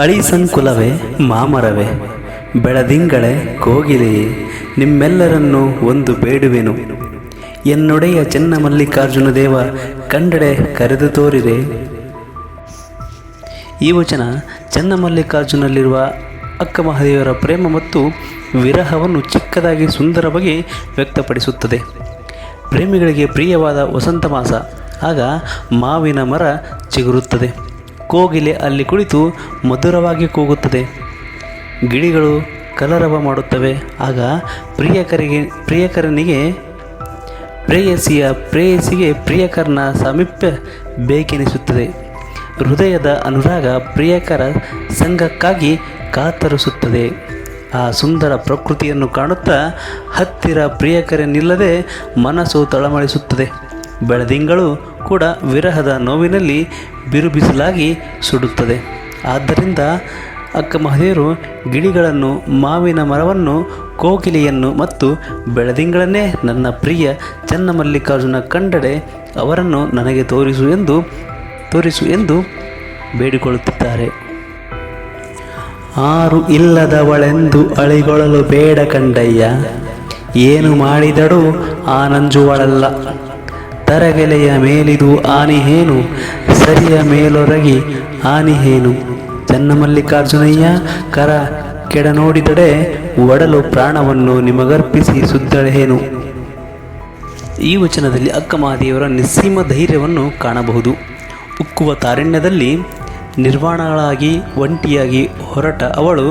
ಅಳಿಸಂಕುಲವೇ ಮಾಮರವೇ, ಬೆಳದಿಂಗಳೇ ಕೋಗಿಲೆಯೇ ನಿಮ್ಮೆಲ್ಲರನ್ನು ಒಂದು ಬೇಡುವೆನು. ಎನ್ನೊಡೆಯ ಚೆನ್ನ ಮಲ್ಲಿಕಾರ್ಜುನ ದೇವ ಕಂಡಡೆ ಕರೆದು ತೋರಿದೆ. ಈ ವಚನ ಚನ್ನಮಲ್ಲಿಕಾರ್ಜುನಲ್ಲಿರುವ ಅಕ್ಕ ಮಹಾದೇವರ ಪ್ರೇಮ ಮತ್ತು ವಿರಹವನ್ನು ಚಿಕ್ಕದಾಗಿ ಸುಂದರವಾಗಿ ವ್ಯಕ್ತಪಡಿಸುತ್ತದೆ. ಪ್ರೇಮಿಗಳಿಗೆ ಪ್ರಿಯವಾದ ವಸಂತ ಮಾಸ, ಆಗ ಮಾವಿನ ಮರ ಚಿಗುರುತ್ತದೆ. ಕೋಗಿಲೆ ಅಲ್ಲಿ ಕುಳಿತು ಮಧುರವಾಗಿ ಕೂಗುತ್ತದೆ. ಗಿಳಿಗಳು ಕಲರವ ಮಾಡುತ್ತವೆ. ಆಗ ಪ್ರಿಯಕರಿಗೆ, ಪ್ರಿಯಕರನಿಗೆ, ಪ್ರೇಯಸಿಯ, ಪ್ರೇಯಸಿಗೆ ಪ್ರಿಯಕರನ ಸಾಮೀಪ್ಯ ಬೇಕೆನಿಸುತ್ತದೆ. ಹೃದಯದ ಅನುರಾಗ ಪ್ರಿಯಕರ ಸಂಘಕ್ಕಾಗಿ ಕಾತರಿಸುತ್ತದೆ. ಆ ಸುಂದರ ಪ್ರಕೃತಿಯನ್ನು ಕಾಣುತ್ತಾ ಹತ್ತಿರ ಪ್ರಿಯಕರನಿಲ್ಲದೆ ಮನಸ್ಸು ತಳಮಳಿಸುತ್ತದೆ. ಬೆಳದಿಂಗಳು ಕೂಡ ವಿರಹದ ನೋವಿನಲ್ಲಿ ಬಿರುಬಿಸಲಾಗಿ ಸುಡುತ್ತದೆ. ಆದ್ದರಿಂದ ಅಕ್ಕ ಮಹದೇವರು ಗಿಳಿಗಳನ್ನು ಮಾವಿನ ಮರವನ್ನು ಕೋಗಿಲೆಯನ್ನು ಮತ್ತು ಬೆಳದಿಂಗಳನ್ನೇ ನನ್ನ ಪ್ರಿಯ ಚನ್ನಮಲ್ಲಿಕಾರ್ಜುನ ಕಂಡಡೆ ಅವರನ್ನು ನನಗೆ ತೋರಿಸು ಎಂದು ತೋರಿಸು ಎಂದು ಬೇಡಿಕೊಳ್ಳುತ್ತಿದ್ದಾರೆ. ಆರು ಇಲ್ಲದವಳೆಂದು ಅಳಿಗೊಳ್ಳಲು ಬೇಡ ಕಂಡಯ್ಯ. ಏನು ಮಾಡಿದಳು ಆ ನಂಜುವಳಲ್ಲ ತರಗೆಲೆಯ ಮೇಲಿದು ಆನಿಹೇನು ಸರಿಯ ಮೇಲೊರಗಿ ಆನಿಹೇನು ಚನ್ನಮಲ್ಲಿಕಾರ್ಜುನಯ್ಯ ಕರ ಕೆಡ ನೋಡಿದಡೆ ಒಡಲು ಪ್ರಾಣವನ್ನು ನಿಮಗರ್ಪಿಸಿ ಸುದ್ದಳೇನು ಈ ವಚನದಲ್ಲಿ ಅಕ್ಕಮಹಾದೇವರ ನಿಸ್ಸೀಮ ಧೈರ್ಯವನ್ನು ಕಾಣಬಹುದು. ಉಕ್ಕುವ ತಾರಣ್ಯದಲ್ಲಿ ನಿರ್ವಾಣಗಳಾಗಿ ಒಂಟಿಯಾಗಿ ಹೊರಟ ಅವಳು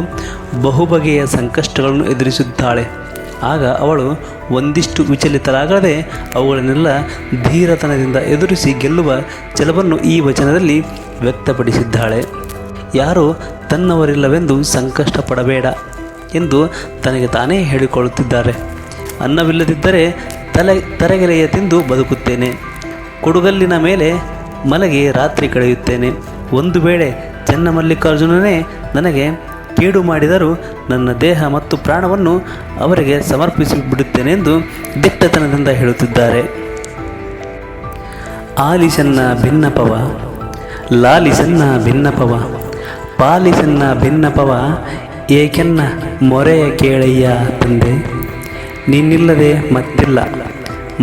ಬಹುಬಗೆಯ ಸಂಕಷ್ಟಗಳನ್ನು ಎದುರಿಸುತ್ತಾಳೆ. ಆಗ ಅವಳು ಒಂದಿಷ್ಟು ವಿಚಲಿತರಾಗದೆ ಅವುಗಳನ್ನೆಲ್ಲ ಧೀರತನದಿಂದ ಎದುರಿಸಿ ಗೆಲ್ಲುವ ಛಲವನ್ನು ಈ ವಚನದಲ್ಲಿ ವ್ಯಕ್ತಪಡಿಸಿದ್ದಾಳೆ. ಯಾರು ತನ್ನವರಿಲ್ಲವೆಂದು ಸಂಕಷ್ಟ ಪಡಬೇಡ ಎಂದು ತನಗೆ ತಾನೇ ಹೇಳಿಕೊಳ್ಳುತ್ತಿದ್ದಾರೆ. ಅನ್ನವಿಲ್ಲದಿದ್ದರೆ ತಲೆ ತರಗೆಲೆಯ ತಿಂದು ಬದುಕುತ್ತೇನೆ. ಕೊಡುಗಲ್ಲಿನ ಮೇಲೆ ಮಲಗಿ ರಾತ್ರಿ ಕಳೆಯುತ್ತೇನೆ. ಒಂದು ವೇಳೆ ಚನ್ನಮಲ್ಲಿಕಾರ್ಜುನನೇ ನನಗೆ ಕೇಡು ಮಾಡಿದರೂ ನನ್ನ ದೇಹ ಮತ್ತು ಪ್ರಾಣವನ್ನು ಅವರಿಗೆ ಸಮರ್ಪಿಸಿ ಬಿಡುತ್ತೇನೆ ಎಂದು ದಿಟ್ಟತನದಿಂದ ಹೇಳುತ್ತಿದ್ದಾರೆ. ಆಲಿಸನ್ನ ಭಿನ್ನಪವ, ಲಾಲಿಸನ್ನ ಭಿನ್ನಪವ, ಪಾಲಿಸನ್ನ ಭಿನ್ನಪವ, ಏಕೆನ್ನ ಮೊರೆಯ ಕೇಳಯ್ಯ ತಂದೆ, ನೀನಿಲ್ಲದೆ ಮತ್ತಿಲ್ಲ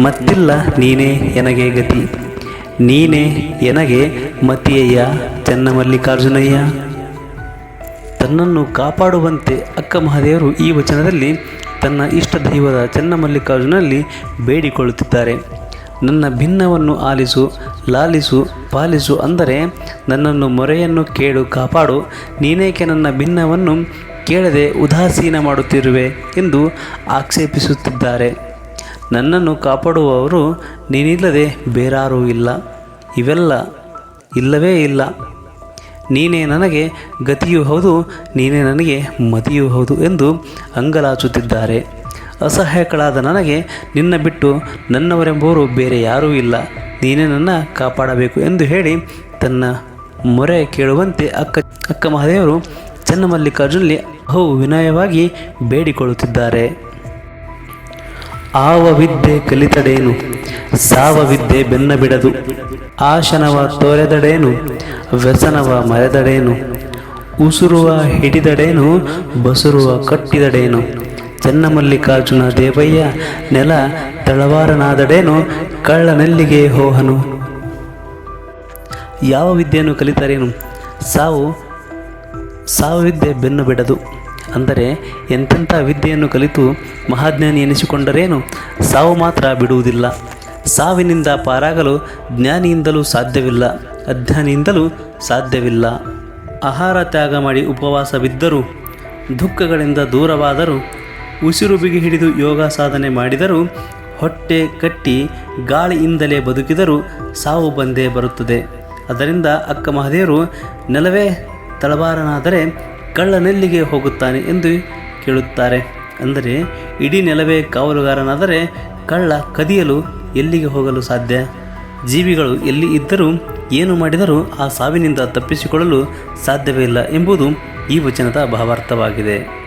ಮತ್ತಿಲ್ಲ ನೀನೇ ಎನಗೆ ಗತಿ, ನೀನೇ ಎನಗೆ ಮತಿಯಯ್ಯ ಚನ್ನಮಲ್ಲಿಕಾರ್ಜುನಯ್ಯ. ತನ್ನನ್ನು ಕಾಪಾಡುವಂತೆ ಅಕ್ಕ ಮಹಾದೇವರು ಈ ವಚನದಲ್ಲಿ ತನ್ನ ಇಷ್ಟ ದೈವದ ಚನ್ನಮಲ್ಲಿಕಾರ್ಜುನಲ್ಲಿ ಬೇಡಿಕೊಳ್ಳುತ್ತಿದ್ದಾರೆ. ನನ್ನ ಭಿನ್ನವನ್ನು ಆಲಿಸು, ಲಾಲಿಸು, ಪಾಲಿಸು ಅಂದರೆ ನನ್ನನ್ನು ಮೊರೆಯನ್ನು ಕೇಳು ಕಾಪಾಡು, ನೀನೇಕೆ ನನ್ನ ಭಿನ್ನವನ್ನು ಕೇಳದೆ ಉದಾಸೀನ ಮಾಡುತ್ತಿರುವೆ ಎಂದು ಆಕ್ಷೇಪಿಸುತ್ತಿದ್ದಾರೆ. ನನ್ನನ್ನು ಕಾಪಾಡುವವರು ನೀನಿಲ್ಲದೆ ಬೇರಾರೂ ಇಲ್ಲ. ಇವೆಲ್ಲ ಇಲ್ಲವೇ ಇಲ್ಲ. ನೀನೇ ನನಗೆ ಗತಿಯೂ ಹೌದು, ನೀನೇ ನನಗೆ ಮತಿಯೂ ಹೌದು ಎಂದು ಅಂಗಲಾಚುತ್ತಿದ್ದಾರೆ. ಅಸಹಾಯಕಳಾದ ನನಗೆ ನಿನ್ನ ಬಿಟ್ಟು ನನ್ನವರೆಂಬುವರು ಬೇರೆ ಯಾರೂ ಇಲ್ಲ. ನೀನೇ ನನ್ನ ಕಾಪಾಡಬೇಕು ಎಂದು ಹೇಳಿ ತನ್ನ ಮೊರೆ ಕೇಳುವಂತೆ ಅಕ್ಕ ಅಕ್ಕ ಮಹಾದೇವರು ಚನ್ನಮಲ್ಲಿಕಾರ್ಜುನಲ್ಲಿ ಬಹು ವಿನಯವಾಗಿ ಬೇಡಿಕೊಳ್ಳುತ್ತಿದ್ದಾರೆ. ಆವ ವಿದ್ಯೆ ಕಲಿತಡೇನು ಸಾವ ವಿದ್ಯೆ ಬೆನ್ನ ಬಿಡದು ಆಶನವ ತೋರೆದಡೇನು? ವ್ಯಸನವ ಮರೆದಡೇನು? ಉಸುರುವ ಹಿಡಿದಡೇನು? ಬಸುರುವ ಕಟ್ಟಿದಡೇನು? ಚನ್ನಮಲ್ಲಿಕಾರ್ಜುನ ದೇವಯ್ಯ ನೆಲ ತಳವಾರನಾದಡೇನು? ಕಳ್ಳನೆಲ್ಲಿಗೆ ಹೋಹನು? ಯಾವ ವಿದ್ಯೆಯನ್ನು ಕಲಿತರೇನು? ಸಾವು ಸಾವು ವಿದ್ಯೆ ಬೆನ್ನು ಬಿಡದು ಅಂದರೆ ಎಂತೆಂಥ ವಿದ್ಯೆಯನ್ನು ಕಲಿತು ಮಹಾಜ್ಞಾನಿ ಎನಿಸಿಕೊಂಡರೇನು? ಸಾವು ಮಾತ್ರ ಬಿಡುವುದಿಲ್ಲ. ಸಾವಿನಿಂದ ಪಾರಾಗಲು ಜ್ಞಾನಿಯಿಂದಲೂ ಸಾಧ್ಯವಿಲ್ಲ, ಅಜ್ಞಾನಿಯಿಂದಲೂ ಸಾಧ್ಯವಿಲ್ಲ. ಆಹಾರ ತ್ಯಾಗ ಮಾಡಿ ಉಪವಾಸವಿದ್ದರೂ ದುಃಖಗಳಿಂದ ದೂರವಾದರೂ, ಉಸಿರು ಬಿಗಿ ಹಿಡಿದು ಯೋಗ ಸಾಧನೆ ಮಾಡಿದರೂ, ಹೊಟ್ಟೆ ಕಟ್ಟಿ ಗಾಳಿಯಿಂದಲೇ ಬದುಕಿದರೂ ಸಾವು ಬಂದೇ ಬರುತ್ತದೆ. ಅದರಿಂದ ಅಕ್ಕ ಮಹದೇವರು, ನೆಲವೇ ತಳಬಾರನಾದರೆ ಕಳ್ಳನೆಲ್ಲಿಗೆ ಹೋಗುತ್ತಾನೆ ಎಂದು ಕೇಳುತ್ತಾರೆ. ಅಂದರೆ, ಇಡೀ ನೆಲವೇ ಕಾವಲುಗಾರನಾದರೆ ಕಳ್ಳ ಕದಿಯಲು ಎಲ್ಲಿಗೆ ಹೋಗಲು ಸಾಧ್ಯ? ಜೀವಿಗಳು ಎಲ್ಲಿ ಇದ್ದರೂ ಏನು ಮಾಡಿದರೂ ಆ ಸಾವಿನಿಂದ ತಪ್ಪಿಸಿಕೊಳ್ಳಲು ಸಾಧ್ಯವೇ ಇಲ್ಲ ಎಂಬುದು ಈ ವಚನದ ಭಾವಾರ್ಥವಾಗಿದೆ.